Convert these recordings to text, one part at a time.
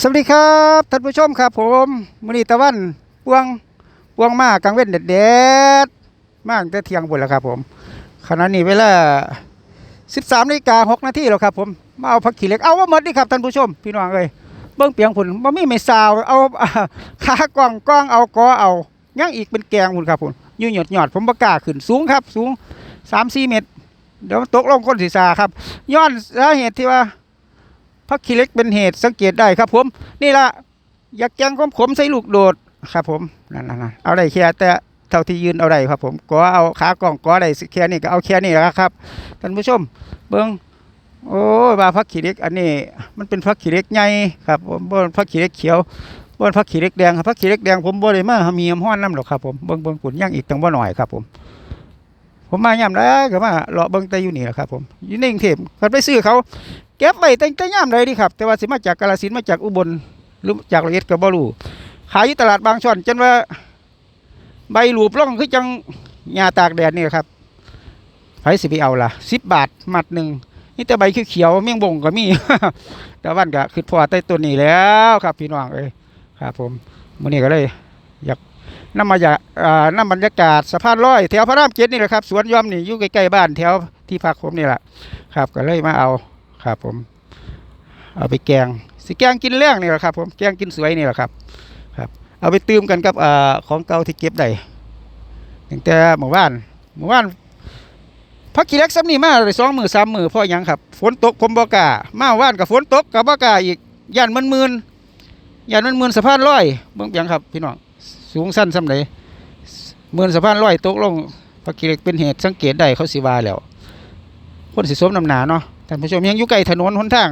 สวัสดีครับท่านผู้ชมครับผมมณีตะวันปวงปวงมากกลางเว้นเด็ดเด็ดมากแต่เที่ยงบุญแล้วครับผมขณะนี้เวลา 13นาฬิกา6นาทีแล้วครับผมมาเอาผักขี้เหล็กเอาว่าหมดนี่ครับท่านผู้ชม พี่น้องเอ้ยเบิ้องเปียงผุนบ่มีไม่ซาวเอาขากล้องกล้องเอากอเอายังอีกเป็นแกงผุนครับผมยืนหยดหยอดผมบ่กล้าขึ้นสูงครับ สูง3-4เมตร เดี๋ยวมันตกลงคนศีรษะครับย้อนสาเหตุที่ว่า พักขี้เล็กเป็นเหตุสังเกตได้ครับผม นี่ละอยากแกงขมขมใส่ลูกโดดครับผมนั่นๆเอาได้แค่แต่เท่าที่ยืนเอาได้ครับผมก็เอาขากล่องก็ได้แค่นี้ก็เอาแค่นี้แหละครับท่านผู้ชม เบิ้งโอ้ยว่าพักขี้เล็กอันนี้มันเป็นพักขี้เล็กใหญ่ครับผมบ่นพักขี้เล็กเขียวบ่นพักขี้เล็กแดงครับพักขี้เล็กแดงผมบ่ได้มามีน้ำห้อนน้ำหรอกครับผมเบิ้งเบิ้งปุ่นย่างอีกตั้งบ่หน่อยครับผมผมมายามได้ก็มาเลาะเบิ้งแต่อยู่นี่แหละครับผมอยู่ในกรุงเทพคันไปซื้อเขา ก็บไว้แต่แต่ยามใดดีครับ แต่ว่าสิมาจากกาฬสินมาจากอุบลหรือจากละเอียดก็บ่รู้ขายอยู่ตลาดบางช่อนจนว่า ใบหลูบล่องคือจังหญ้าตากแดดนี่ครับไผสิไปเอาล่ะ10บบาทมัดหนึ่งนี่แต่ใบเขียวเมี่ยงบงก็มีแต่วันก็คือพอใต้ต้นนี้แล้วครับ พี่น้องเอ้ยครับ ผมมื้อนี้ก็เลย อยากนำมาจากอ่านำบรรยากาศสะพานลอยแถวพระรามเจ็ดนี่แหละครับสวนยอมนี่อยู่ใกล้ๆบ้านแถวที่พักผมนี่แหละครับ ก็เลยมาเอา ครับผม เอาไปแกงสิแกงกินแรงนี่แหละครับ ผมแกงกินสวยนี่แหละครับ ครับ เอาไปตืมกันกับอของเก่าที่เก็บได้ตั้งแต่เมื่อวานเมื่อวานพักกี่เล็กซ้ำนี่มาเลยสองมือสามมือพราะหยังครับ ฝนตกผมบอกล้ามาว่านกับฝนตกกับบอกาอีกย่านมันมืนย่านมันมืนสะพานลอยเบิ่งยังครับ พี่น้องสูงสั้นซ้ำไหนมืนสะพานลอยตกลงพักกี่เล็กเป็นเหตุสังเกตได้เขาสิวาแล้ว คนสิสมนำหนาเนาะ ท่านผู้ชมยังอยู่ใกล้ถนนหนทาง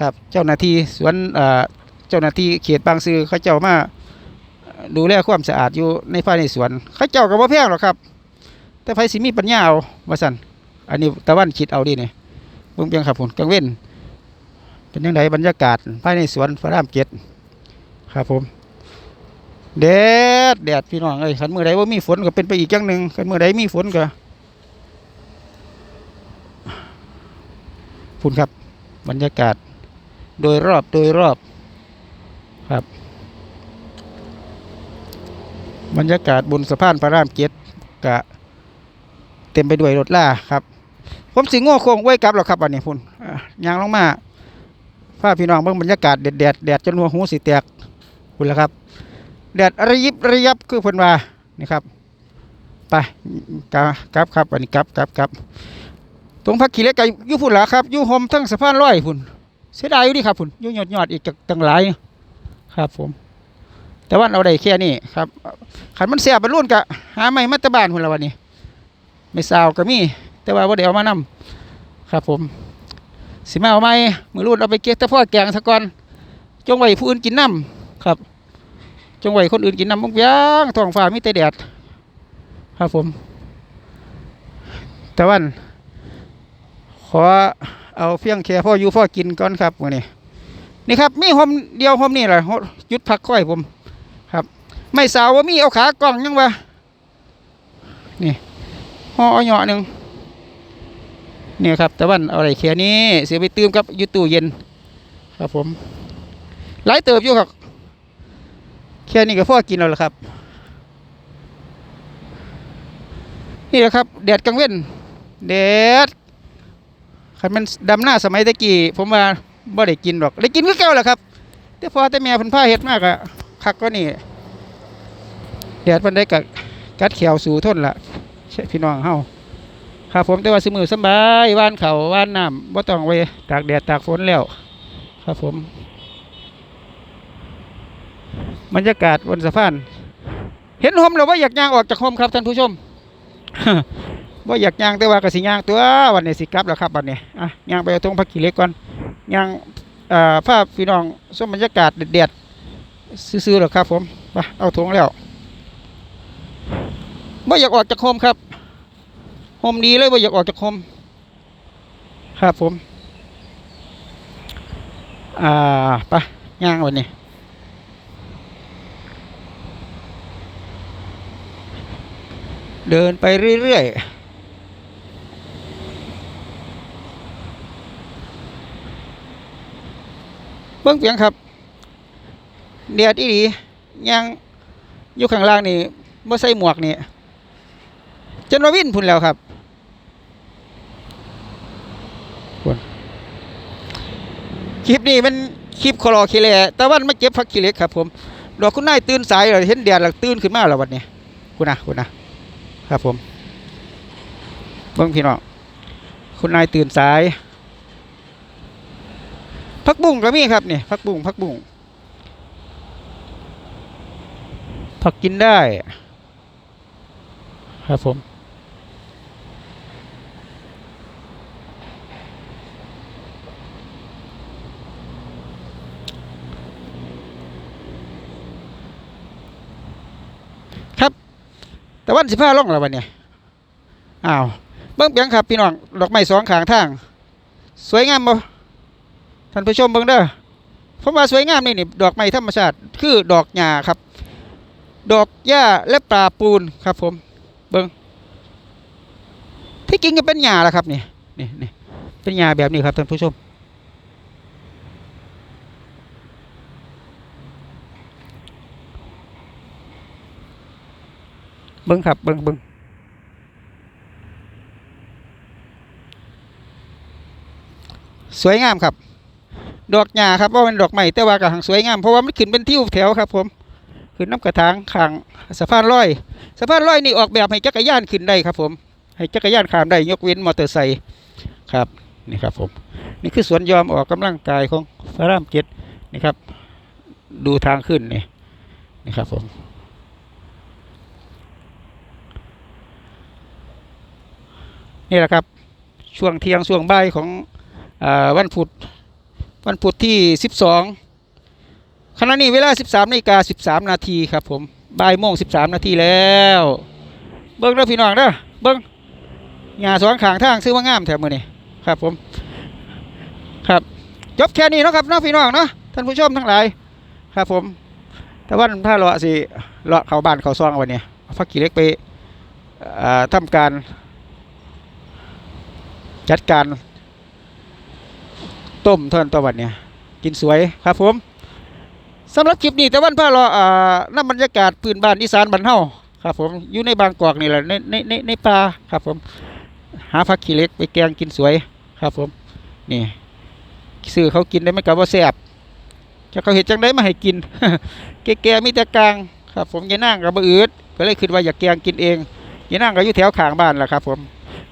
ครับ เจ้าหน้าที่สวนเจ้าหน้าที่เขตบางซื่อเขาเจ้ามาดูแลความสะอาดอยู่ในภายในสวนเขาเจ้าก็บ่แพงหรอกครับ แต่ไผสิมีปัญญาเอาว่าซั่นอันนี้ตะวันคิดเอาดิเนี่ยเบิ่งเพียงครับผมกลางเว้น เป็นยังไงบรรยากาศภายในสวนพระรามเจ็ดครับผมแดดแดดพี่น้องเอ้ยคันมือใดบ่ามีฝนก็เป็นไปอีกอย่างหนึ่งคันมือใดมีฝนก็ พุ่นครับ บรรยากาศ โดยรอบโดยรอบครับ บรรยากาศบนสะพานพระรามเจ็ดกะ เต็มไปด้วยรถล่าครับ ผมสิงโง่โค้งไว้กลับแล้วครับวันนี้พุ่นยางลงมาพาพี่น้องเบิ่งบรรยากาศแดดแดดแดดจนหัวหูสิแตกพุ่นแล้วครับแดดระยิบระยับคือเพิ่นว่านี่ครับไปกับกลับครับวันนี้กลับกลับกลับ ตรงพักขี้เล็กก็อยู่พุ่นล่ะครับอยู่ห่มทั้งสะพานลอยพุ่นเสียดายอยู่ดิครับพุ่นอยู่ยอดยอดอีกจักตั้งหลายครับผม แต่ว่าเอาได้แค่นี้ครับขันมันเสียบรรลุนกะหาไม่มาแตะบานพุ่นละวันนี้ ไม่ซาวก็มี แต่ว่าบ่ได้เอามานำครับผม สิมาเอาไม้มือรุ่นเอาไปเก็บต่พ่อแกงซะก่อนจงไว้ผู้อื่นกินน้ำครับ จงไว้คนอื่นกินน้ำบางย่างท้องฟ้ามีแต่แดด ครับผมแต่วัน ขอเอาเพี้ยงแค่พ่ออยู่พ่อกินก่อนครับวันนี้นี่ครับมีหอมเดียวหอมนี่แหละหยุดพักค่อยผมครับ ไม่สาวว่ามีเอาขากล้องยังวะนี่ห่อเอาเหยาะหนึ่งนี่ครับแต่วันอาอะไรแค่นี้เสียไปตืมกับยูตู้เย็น ครับผมหลายเติบอยู่ครับแค่นี้ก็พ่อกินแล้วล่ะครับ นี่แหละครับแดดกลางเว้นแดด คันมันดำหน้าสมัยตะกี้ผมว่าบ่ได้กินหรอกได้กินก็แก้วแหละครับแต่พอแต่แม่พิ่นพาเฮ็ดมากอะคักก็นี่แดดมันได้กัดกัดเขียวสู่ทนละใช่พี่น้องเฮาครับผมแต่ว่าสมือสบายว่านเขาว่านน้ำบ่ต้องไว้ตากแดดตากฝนแล้วครับผมบรรยากาศบนสะพาน เห็นโฮมแล้วว่าอยากย่างออกจากโฮมครับท่านผู้ชม ว่าอยากย่างแต่ว่าก็สิย่างตัววันนี้สิกลับแล้วครับวันนี้อะย่างไปเอาตรงพักขี้เล็กก่อนย่างเอ่อภาพพี่น้องชมบรรยากาศเด็ดๆซื่อๆหรอครับผมไปเอาถุงแล้วว่าอยากออกจากโฮมครับโฮมดีเลยว่าอยากออกจากโฮมครับผมอ่าไปย่างวันนี้เดินไปเรื่อยๆ เบิ้งเปียงครับเดียดอีหลียังอยู่ข้างล่างนี่บ่ใส่หมวกนี่จนว่าวินพุ่นแล้วครับพุ่นคลิปนี้มันคลิปคลอคิเลแต่วันมาเก็บผักขี้เหล็กครับ ผมดอกคุณนายตื่นสายแล้วเห็นแดดแล้วตื่นขึ้นมาแล้ววันนี้คุณนะคุณนะครับผมเบิ่งพี่น้องคุณนายตื่นสาย พักบุ้งก็มีครับนี่พักบุ้งพักบุ้งผักกินได้ ครับผมครับ แต่วันสิบห้าล่องแล้ววันเนี้ยอ้าวเบิ้งเบียงครับ พี่น้อง ดอกไม้สองขางทาง สวยงามบ่ ท่านผู้ชมเบิ่งเด้อผมว่าสวยงามนี่นี่ดอกไม้ธรรมชาติคือดอกหญ้าครับ ดอกหญ้าและปลาปูนครับ ผมเบิ่งที่จริงก็เป็นหญ้าแหละครับนี่นี่นี่เป็นหญ้าแบบนี้ครับท่านผู้ชมเบิ่งครับเบิ่งเบิ่งสวยงามครับ ดอกหญ้าครับว่าเป็นดอกไม้แต่ว่าก็หังสวยงามเพราะว่ามันขึ้นเป็นทิวแถวครับ ผมขึ้นน้ำกระถางขางสะพานลอยสะพานลอยนี่ออกแบบให้จักรยานขึ้นได้ครับ ผม ให้จักรยานข้ามได้ยกเว้นมอเตอร์ไซค์ครับนี่ครับ ผม นี่คือสวนยอมออกกำลังกายของพระรามเจ็ดนี่ครับ ดูทางขึ้นนี่นี่ครับ ผมนี่แหละครับ ช่วงเที่ยงช่วงบ่ายของอาวันพุธ วันพุธที่ 12ขณะนี้เวลา 13นาฬิกา13 นาทีครับผมบ่ายโมง13 นาทีแล้ว เบิ้งเด้อพี่น้องเด้อเบิ้งหญ้าสองขางทางซื้อว่างามแถมมือนี่ครับผมครับจบแค่นี้นะครับเนาะพี่น้องเนาะท่านผู้ชมทั้งหลายครับผมแต่วันถ้าเลาะสิเลาะเขาบ้านเขาซองวันนี้พักกี่เล็กไปอ่าทำการจัดการ ต้มเท่านั้นตวันเนี่ยกินสวยครับผมสำหรับคลิปนี้แต่วันพาเราอ่าน้ำบรรยากาศพื้นบ้านอีสานบ้านเฮาครับผมอยู่ในบางกอกนี่แหละในในในในป่าครับผมหาผักขี้เล็กไปแกงกินสวยครับผมนี่ซื้อเขากินได้ไหมกับว่าแซ่บจะเขาเห็นจังได้มาให้กิน แก่ๆมีแต่กลางครับผมยายนั่งกับบะอืดก็เลยคิดว่าอยากแกงกินเองยายนั่งก็อยู่แถวข้างบ้านแหละครับผม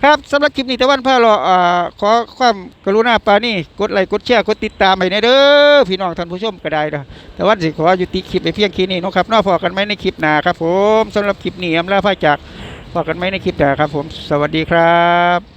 ครับสำหรับคลิปนี้ตะวันพาเราอ่าขอความกรุณาปานี่กดไลค์กดแชร์กดติดตามให้ในเด้อพี่น้องท่านผู้ชมก็ได้เด้อแต่วันสิขอยุติคลิปไปเพียงแค่นี้นะครับนอกพอกันไหมในคลิปหน้าครับผมสำหรับคลิปนี้อำลาพาจากพอกันไหมในคลิปหน้าครับผม สวัสดีครับ